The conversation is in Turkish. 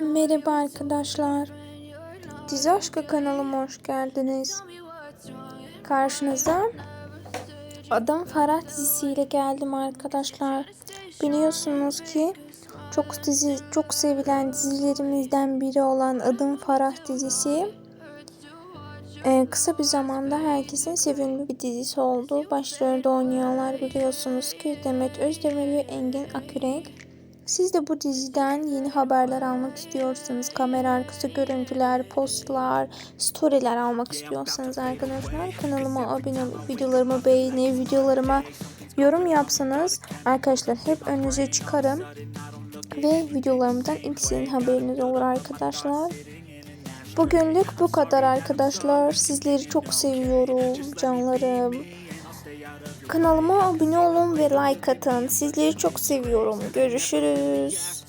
Merhaba arkadaşlar. Dizi Aşkı kanalıma hoş geldiniz. Karşınıza Adam Farah dizisiyle geldim arkadaşlar. Biliyorsunuz ki çok dizi çok sevilen dizilerimizden biri olan Adım Farah dizisi e, kısa bir zamanda herkesin sevimli bir dizisi oldu. Başrolde oynayanlar biliyorsunuz ki Demet Özdemir ve Engin Akürek. Siz de bu diziden yeni haberler almak istiyorsanız, kamera arkası görüntüler, postlar, storyler almak istiyorsanız arkadaşlar kanalıma abone olup videolarımı beğenip videolarıma yorum yapsanız arkadaşlar hep önünüze çıkarım ve videolarımdan ilk sizin haberiniz olur arkadaşlar. Bugünlük bu kadar arkadaşlar. Sizleri çok seviyorum canlarım. Kanalıma abone olun ve like atın. Sizleri çok seviyorum. Görüşürüz.